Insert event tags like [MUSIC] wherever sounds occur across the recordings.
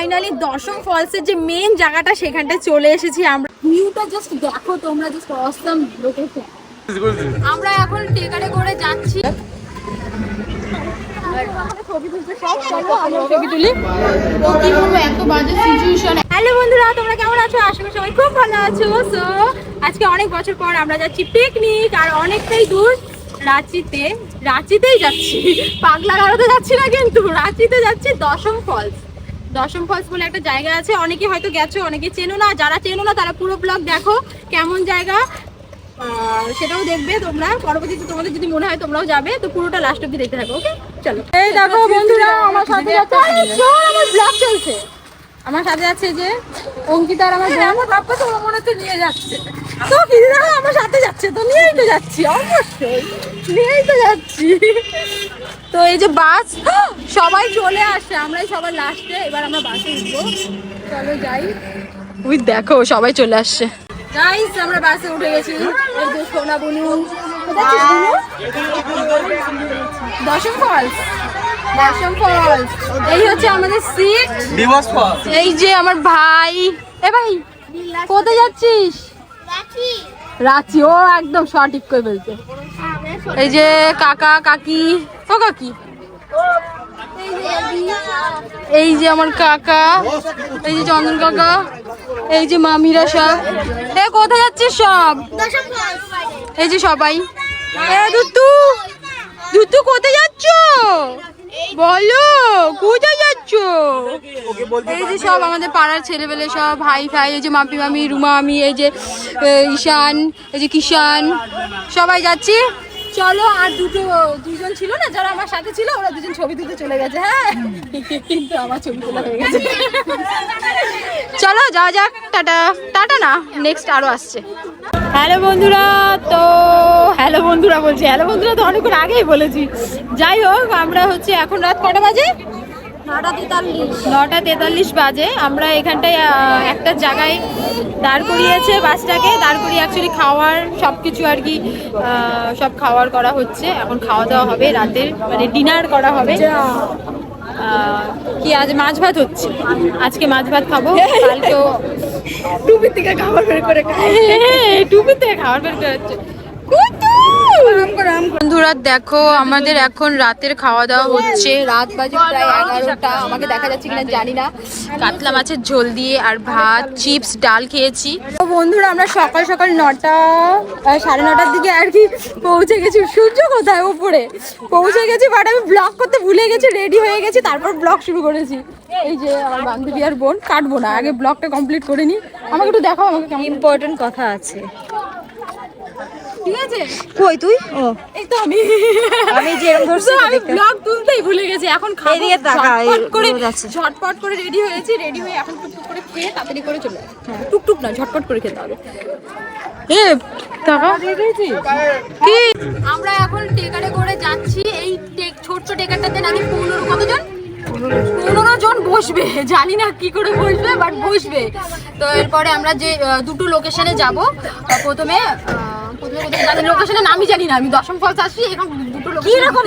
Finally দশম ফলসের যে main জায়গাটা সেখানটায় চলে এসেছি আমরা। ভিউটা জাস্ট দেখো তোমরা জাস্ট অসম লোকেশন আমরা এখন টেকারে করে যাচ্ছি। হ্যালো বন্ধুরা তোমরা কেমন আছো? আশা করি সবাই খুব ভালো আছো। সো আজকে অনেক বছর পর আমরা যাচ্ছি পিকনিক আর অনেকটাই দূর রাঁচিতে। রাঁচিতেই যাচ্ছি। পাগলা গারোতে যাচ্ছি না কিন্তু রাঁচিতে যাচ্ছি দশম ফলস। দশম ফলস বলে একটা জায়গা আছে অনেকে হয়তো গেছো অনেকে চেনো না। যারা চেনো না তারা পুরো ব্লগ দেখো কেমন জায়গা। সেটাও দেখবে তোমরা। পরবর্তীতে তোমাদের যদি মনে হয় তোমরাও যাবে তো পুরোটা লাস্ট অব্দি দেখতে থাকো ওকে চলো। এই দেখো বন্ধুরা আমার সাথে যাচ্ছে আমার ব্লগ চলছে। আমার সাথে যাচ্ছে যে অঙ্কিতা আর আমার আমার বাপ্পা তো মনে হচ্ছে নিয়ে যাচ্ছে। তো কি আমার সাথে যাচ্ছে তো নিয়েই তো যাচ্ছি অবশ্যই। নিয়েই তো যাচ্ছি। তো এই যে বাস [GASPS] সবাই চলে আসে আমরাই সবার লাস্টে এবার আমরা বাসে উঠবো। চলো যাই। উই দেখো সবাই চলে আসছে। গাইস আমরা বাসে উঠে গেছি। এই যে সোনা বনু? দশম ফলস দশম ফলস এই হচ্ছে আমাদের সিট দিবস পর এই যে আমার ভাই। এ ভাই কোথায় যাচ্ছিস? রাঁচি। ও একদম সঠিক করে বলছে। এই যে কাকা কাকি। ও কাকি এই যে আমার কাকা, এই যে চন্দন কাকা, এই যে মামিরা সব এ, কোথায় যাচ্ছে সব? এই যে সবাই। এ দুতু দুতু কোথায় যাচ্ছ? বলো, কোথায় যাচ্ছ? এই যে সব আমাদের পাড়ার ছেলেবেলে সব ভাই ভাই এই যে মাপি মামি, রুমা আমি এই যে ঈশান, এই যে কিষান, সবাই যাচ্ছি। চলো, আর দুটো, দুজন ছিল না, যারা আমার সাথে ছিল, ওরা দুজন ছবি তুলতে চলে গেছে হ্যাঁ? কিন্তু আমার ছবি তোলা হয়ে গেছে। চলো, যাওয়া যাক, টাটা। টাটা না নেক্সট আরও আসছে। হ্যালো বন্ধুরা, তো হ্যালো বন্ধুরা বলছি। হ্যালো বন্ধুরা তো অনেকক্ষণ আগেই বলেছি। যাই হোক, আমরা হচ্ছে এখন রাত কটা বাজে? নটা তেতাল্লিশ। বাজে। আমরা এখানটায় একটা জায়গায় দাঁড় করিয়েছে বাসটাকে। দাঁড় করিয়ে অ্যাকচুয়ালি খাওয়ার সব কিছু আর কি সব খাওয়ার করা হচ্ছে। এখন খাওয়া দাওয়া হবে রাতের মানে ডিনার করা হবে। কি আজ মাছ ভাত হচ্ছে? আজকে মাছ ভাত খাব। কালকেও টুপির থেকে খাবার বের করে টুপির থেকে খাবার বের করে হচ্ছে বন্ধুরা, দেখো, আমাদের এখন রাতের খাওয়া দাওয়া হচ্ছে। রাত বাজে প্রায় এগারোটা। আমাকে দেখা যাচ্ছে কিনা জানি না। কাতলা মাছের ঝোল দিয়ে আর ভাত, চিপস, ডাল খেয়েছি। বন্ধুরা, আমরা সকাল সকাল নটা সাড়ে নটার দিকে আর কি পৌঁছে গেছি। সূর্য কোথায় উপরে? পৌঁছে গেছি বাট আমি ব্লগ করতে ভুলে গেছি রেডি হয়ে গেছি। তারপর ব্লগ শুরু করেছি। এই যে আমার বান্ধবী আর বোন, কাটবো না। আগে ব্লগটা কমপ্লিট করে নি আমাকে একটু দেখো আমাকে ইম্পর্টেন্ট কথা আছে। ঠিক আছে? কই তুই? ও। এই তো আমি। আমি যেরকম ধরছি আমি ব্লগ তুলতেই ভুলে গেছি এখন খাব। এদিকে তাকা, ঝটপট করে ঝটপট করে রেডি হয়েছি রেডি হয়ে এখন টুকটুক করে খেয়ে তাড়াতাড়ি করে চলে যাব। টুকটুক না ঝটপট করে খেতে হবে। এ টাকা কি? আমরা এখন টেকারে করে যাচ্ছি এই টেক ছোট্ট টেকারটাতে নাকি পনেরো কতজন? পনেরো জন বসবে। জানি না কি করে বসবে বাট বসবে। তো এরপরে আমরা যে দুটো লোকেশনে যাব প্রথমে কোথায় জানি লোকেশনের নামই জানি না আমি দশম ফলস আসছি এখন দুটো কি রকম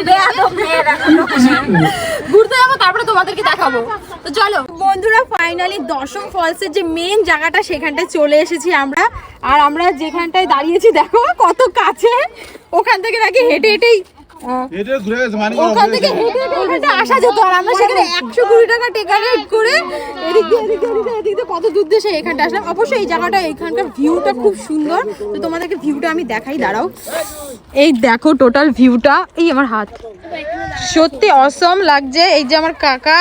ঘুরতে যাব তারপরে তোমাদেরকে দেখাবো। তো চলো। বন্ধুরা ফাইনালি দশম ফলসের যে মেন জায়গাটা সেখানটায় চলে এসেছি আমরা। আর আমরা যেখানটায় দাঁড়িয়েছি দেখো কত কাছে। ওখান থেকে নাকি হেঁটে হেঁটেই মানে ওখান থেকে হেঁটে হেঁটে আসা যেত আর আমরা সেখানে একশো কুড়ি টাকা টেকা রেট করে এদিক দিয়ে এদিক দিয়ে এদিক দিয়ে কত দূর সেই এখানটা আসলাম। অবশ্যই এই জায়গাটা এখানকার ভিউটা খুব সুন্দর। তো তোমাদেরকে ভিউটা আমি দেখাই দাঁড়াও। এই দেখো টোটাল ভিউটা এই আমার হাত। সত্যি অসম লাগছে। এই যে আমার কাকা।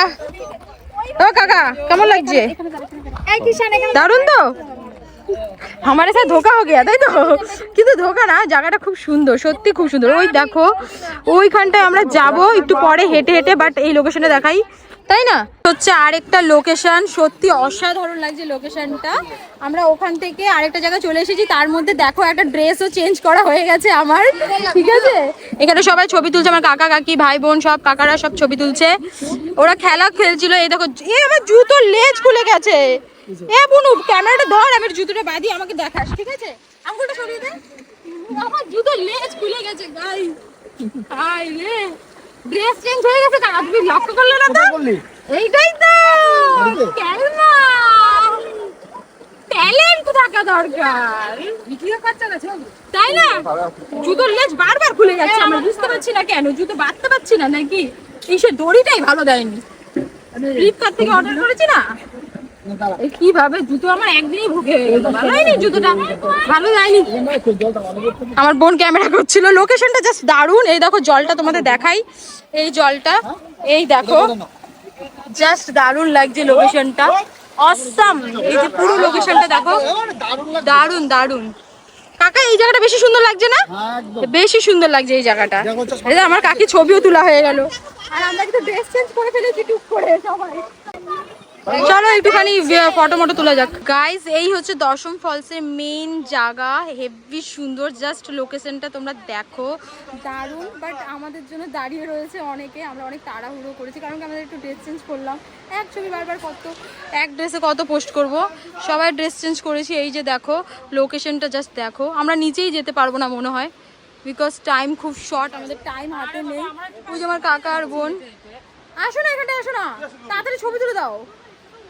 ও কাকা কেমন লাগছে? দারুণ তো? আমার সাথে ধোকা হয়ে গিয়া তাই তো? কিন্তু ধোকা না, জায়গাটা খুব সুন্দর, সত্যি খুব সুন্দর। ওই দেখো, ওইখানটায় আমরা যাব, একটু পরে হেঁটে হেঁটে বাট এই লোকেশনে দেখাই, তাই না? হচ্ছে আরেকটা লোকেশন সত্যি অসাধারণ লাগছে লোকেশনটা আমরা ওখান থেকে আরেকটা জায়গায় চলে এসেছি, তার মধ্যে দেখো, একটা ড্রেসও চেঞ্জ করা হয়ে গেছে আমার, ঠিক আছে? এখানে সবাই ছবি তুলছে, আমার কাকা, কাকি, ভাই, বোন, সব কাকারা সব ছবি তুলছে। ওরা খেলা খেলছিল, এই দেখো, এ আমার জুতো লেজ খুলে গেছে। এ বুনু ক্যামেরাটা ধর আমি জুতোটা বাঁধি আমাকে দেখাস ঠিক আছে? সরিয়ে দে। আমার জুতো লেজ খুলে গেছে রে। ড্রেস চেঞ্জ হয়ে গেছে তুমি লক্ষ্য করলে না তো? এইটাই তো। ট্যালেন্ট থাকা দরকার। বিক্রিও করছে না ছেলে তাই না? জুতোর লেজ বারবার খুলে যাচ্ছে আমরা বুঝতে পারছি না কেন জুতো বাঁধতে পারছি না নাকি? এই সে দড়িটাই ভালো দেয়নি। ফ্লিপকার্ট থেকে অর্ডার করেছি না? কীভাবে? জুতো আমার ভালো যায়নি আমার বোন ক্যামেরা করছিল। লোকেশনটা জাস্ট দারুণ। এই দেখো, জলটা তোমাদের দেখাই। এই জলটা, এই দেখো। জাস্ট দারুণ লাগছে লোকেশনটা। অসাম এই যে পুরো লোকেশনটা দেখো। দারুণ দারুণ। কাকা, এই জায়গাটা বেশি সুন্দর লাগছে না? বেশি সুন্দর লাগছে এই জায়গাটা। আমার কাকি ছবিও তোলা হয়ে গেল। আর আমরা কিন্তু ড্রেস চেঞ্জ করে ফেলেছি টুক করে সবাই। চলো একটুখানি ফটো মটো তোলা যাক। গাইস এই হচ্ছে দশম ফলসের মেইন জায়গা হেভি সুন্দর জাস্ট লোকেশনটা তোমরা দেখো। দারুণ বাট আমাদের জন্য দাঁড়িয়ে রয়েছে অনেকে, আমরা অনেক তাড়াহুড়ো করেছি, কারণ কি আমাদের একটু ড্রেস চেঞ্জ করলাম। এক ছবি বারবার কত, এক ড্রেসে কত পোস্ট করব? সবাই ড্রেস চেঞ্জ করেছি, এই যে দেখো লোকেশনটা জাস্ট দেখো। আমরা নিচেই যেতে পারব না মনে হয় বিকজ টাইম খুব শর্ট আমাদের টাইম হাতে নেই। ওই যে আমার কাকা আর বোন। আসো না এখানটা আসো না। তাড়াতাড়ি ছবি তুলে দাও।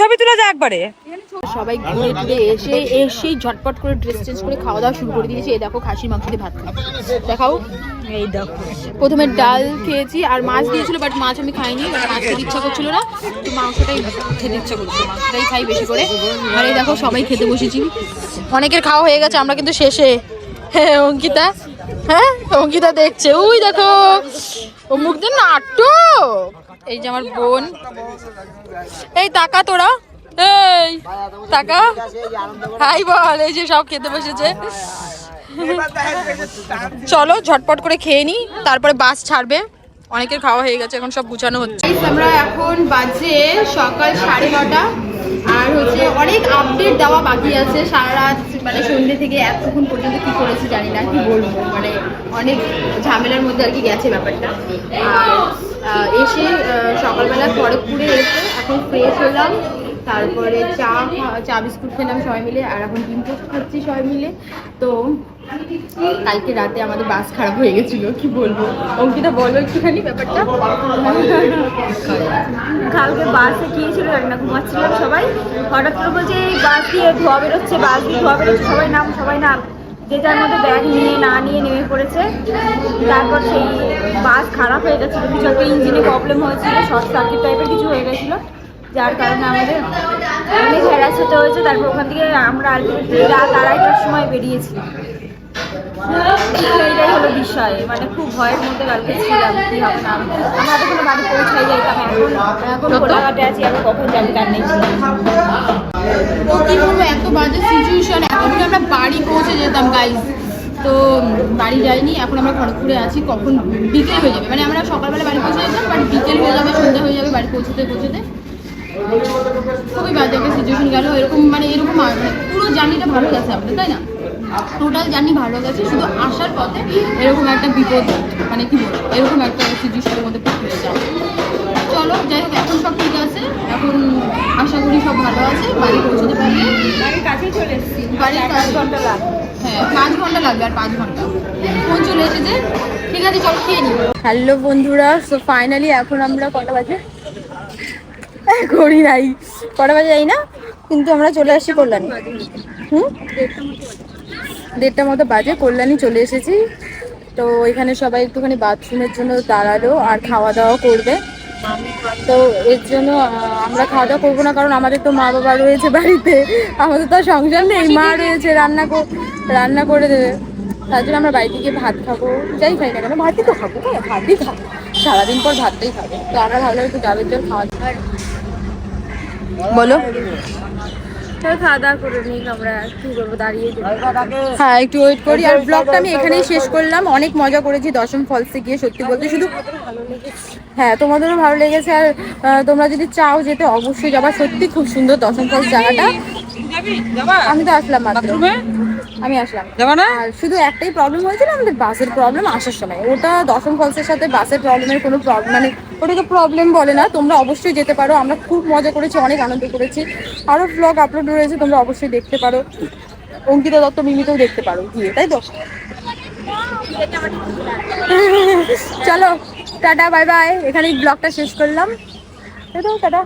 ছবি তুলে যা একবারে। সবাই ঘুরে টুরে এসে এসেই ঝটপট করে ড্রেস চেঞ্জ করে খাওয়া দাওয়া শুরু করে দিয়েছি। এই দেখো খাসির মাংস দিয়ে ভাত দেখাও। এই দেখো। প্রথমে ডাল খেয়েছি আর মাছ দিয়েছিল বাট মাছ আমি খাইনি মাছ খেতে ইচ্ছা করছিল না। তো মাংসটাই খেতে ইচ্ছা করছিল মাংসটাই খাই বেশি করে। আর এই দেখো সবাই খেতে বসেছি। অনেকের খাওয়া হয়ে গেছে আমরা কিন্তু শেষে। হ্যাঁ অঙ্কিতা। হ্যাঁ অঙ্কিতা দেখছে। ওই দেখো ও মুখ দেন না আটটো এই যে আমার বোন। এই টাকা তোরা। এই টাকা হাই বল, এই যে সব খেতে বসেছে। চলো, ঝটপট করে খেয়ে নি, তারপরে বাস ছাড়বে। অনেকের খাওয়া হয়ে গেছে, এখন সব গুছানো হচ্ছে। আমরা এখন বাজে সকাল সাড়ে নটা। আর হচ্ছে অনেক আপডেট দেওয়া বাকি আছে। সারা রাত মানে সন্ধ্যে থেকে এতক্ষণ পর্যন্ত কি করেছি জানি না, কি বলব? মানে অনেক ঝামেলার মধ্যে আর কি গেছে ব্যাপারটা। আর এসে সকালবেলা খড়গপুরে এসে এখন ফ্রেশ হলাম। তারপরে চা চা বিস্কুট খেলাম সবাই মিলে, আর এখন ডিম পোস্ট খাচ্ছি সবাই মিলে। তো কালকে রাতে আমাদের বাস খারাপ হয়ে গেছিল, কি বলব? অঙ্কিতা, বলো একটুখানি ব্যাপারটা। কালকে বাসে গিয়েছিল জানি না, ঘুমাচ্ছিলাম সবাই। হঠাৎ করে বলছে, এই বাস দিয়ে ধোয়া বেরোচ্ছে, বাস দিয়ে ধোয়া বেরোচ্ছে, সবাই নাম সবাই নাম। যে যার মধ্যে ব্যাগ নিয়ে, না নিয়ে নেমে পড়েছে। তারপর সেই বাস খারাপ হয়ে গেছিল, কিছু একটা ইঞ্জিনে প্রবলেম হয়েছিল শর্ট সার্কিট টাইপের কিছু হয়ে গেছিল। যার কারণে আমাদের অনেক হ্যারাস হতে হয়েছে। তারপর ওখান থেকে আমরা আলটিমেটলি রাত আড়াইটার সময় বেরিয়েছি। এইটাই হলো বিষয়। মানে খুব ভয়ের মধ্যে কালকে ছিলাম কি হবে না। আমরা এতক্ষণে বাড়ি পৌঁছাই যাইতাম এখন এখন কোলাঘাটে আছি আমি কখন যাবি তার নেই তো কি বলব এত বাজে সিচুয়েশন এখন আমরা বাড়ি পৌঁছে যেতাম গাইজ তো বাড়ি যাইনি এখন আমরা খড়গপুরে আছি কখন বিকেল হয়ে যাবে? মানে আমরা সকালবেলা বাড়ি পৌঁছে যেতাম বাট বিকেল হয়ে যাবে সন্ধ্যা হয়ে যাবে বাড়ি পৌঁছতে পৌঁছতে। খুবই বাজে একটা সিচুয়েশন গেল। এরকম মানে এরকম মানে পুরো জার্নিটা ভালো গেছে আপনার তাই না? টোটাল জার্নি ভালো গেছে শুধু আসার পথে এরকম একটা বিপদ মানে কি বলব এরকম একটা সিচুয়েশনের মধ্যে পড়তে হয়েছে চলো যাই হোক এখন সব ঠিক আছে। এখন আশা করি সব ভালো আছে। বাড়ি পৌঁছতে পারবে বাড়ির কাছেই চলে এসেছি। বাড়ির পাঁচ ঘণ্টা লাগবে। হ্যাঁ পাঁচ ঘণ্টা লাগবে আর পাঁচ ঘণ্টা। ফোন চলে এসেছে। ঠিক আছে চলো খেয়ে নিই। হ্যালো বন্ধুরা সো ফাইনালি এখন আমরা কটা বাজে? করি নাই। কটা বাজে যাই না, কিন্তু আমরা চলে আসছি কল্যাণী। হুম? দেড়টা মতো বাজে, কল্যাণী চলে এসেছি। তো এখানে সবাই একটুখানি বাথরুমের জন্য দাঁড়াল আর খাওয়া দাওয়া করবে। তো এর জন্য আমরা খাওয়া দাওয়া করব না, কারণ আমাদের তো মা বাবা রয়েছে বাড়িতে। আমাদের তো সংসার নেই, মা রয়েছে, রান্না রান্না করে দেবে। তার জন্য আমরা বাড়িতে গিয়ে ভাত খাব। যাই খাই না কেন, ভাতই তো খাব ভাতই খাব। সারাদিন পর ভাতটাই খাব। তো আমরা ভাবলাম একটু ডাবের জল খাওয়া বলো। খাওয়া দাওয়া করে নিই আমরা কি করব দাঁড়িয়ে হ্যাঁ একটু ওয়েট করি। আর ব্লগটা আমি এখানেই শেষ করলাম। অনেক মজা করেছি দশম ফলসে গিয়ে সত্যি বলতে। শুধু হ্যাঁ তোমাদেরও ভালো লেগেছে। আর তোমরা যদি চাও যেতে অবশ্যই যাবা। সত্যি খুব সুন্দর দশম ফলস জায়গাটা। আমি তো আসলাম মাত্র। আমি আসলাম। আর শুধু একটাই প্রবলেম হয়েছিল আমাদের বাসের প্রবলেম আসার সময়। ওটা দশম ফলসের সাথে বাসের প্রবলেমের কোনো প্রবলেম মানে ওটাকে প্রবলেম বলে না তোমরা অবশ্যই যেতে পারো। আমরা খুব মজা করেছি অনেক আনন্দ করেছি। আরও ব্লগ আপলোড রয়েছে তোমরা অবশ্যই দেখতে পারো। অঙ্কিতা দত্ত মিমিতেও দেখতে পারো গিয়ে তাই তো? [LAUGHS] চলো টাটা বাই বাই এখানেই ব্লগটা শেষ করলাম। তাই তো টাটা।